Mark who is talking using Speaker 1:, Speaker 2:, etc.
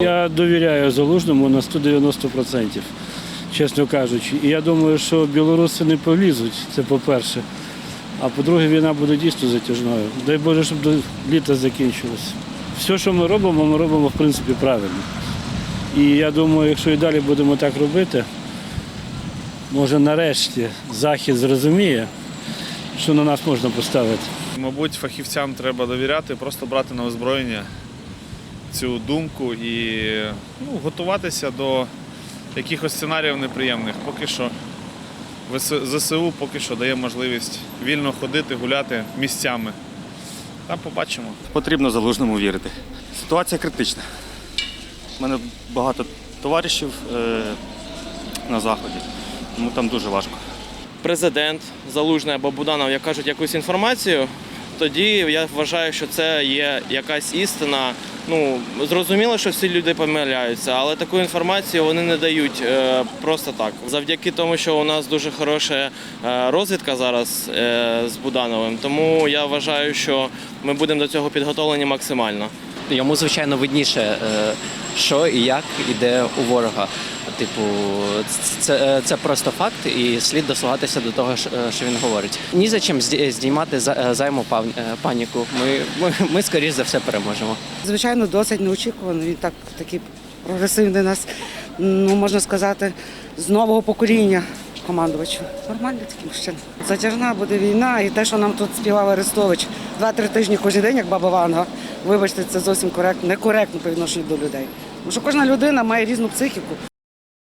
Speaker 1: Я довіряю залужному на 190%, чесно кажучи. І я думаю, що білоруси не полізуть, це по-перше. А по-друге, війна буде дійсно затяжною. Дай Боже, щоб до літа закінчилося. Все, що ми робимо, ми робимо в принципі правильно. І я думаю, якщо і далі будемо так робити, може нарешті Захід зрозуміє, що на нас можна поставити.
Speaker 2: Мабуть, фахівцям треба довіряти, просто брати на озброєння цю думку і ну, готуватися до якихось сценаріїв неприємних. Поки що ЗСУ поки що дає можливість вільно ходити, гуляти місцями. Там побачимо.
Speaker 3: Потрібно залужному вірити. Ситуація критична. У мене багато товаришів е, на заході, тому там дуже важко.
Speaker 4: президент Залужний або Буданов як кажуть якусь інформацію, тоді я вважаю, що це є якась істина. Ну зрозуміло, що всі люди помиляються, але таку інформацію вони не дають е, просто так. Завдяки тому, що у нас дуже хороша е, розвідка зараз е, з Будановим, тому я вважаю, що ми будемо до цього підготовлені максимально.
Speaker 5: Йому, звичайно, видніше, е, що і як іде у ворога. Типу, це, це просто факт, і слід дослухатися до того, що що він говорить. Ні за чим здіймати за- е, займу е, паніку. Ми, ми, ми скоріш за все переможемо.
Speaker 6: Звичайно, досить неочікувано. Він так такий прогресивний нас, ну можна сказати, з нового покоління командувачу. Нормальний такий мужчина. Затяжна буде війна, і те, що нам тут співав Арестович два-три тижні кожен день, як баба Ванга. Вибачте, це зовсім коректно, некоректно по відношенню до людей. Тому що кожна людина має різну психіку.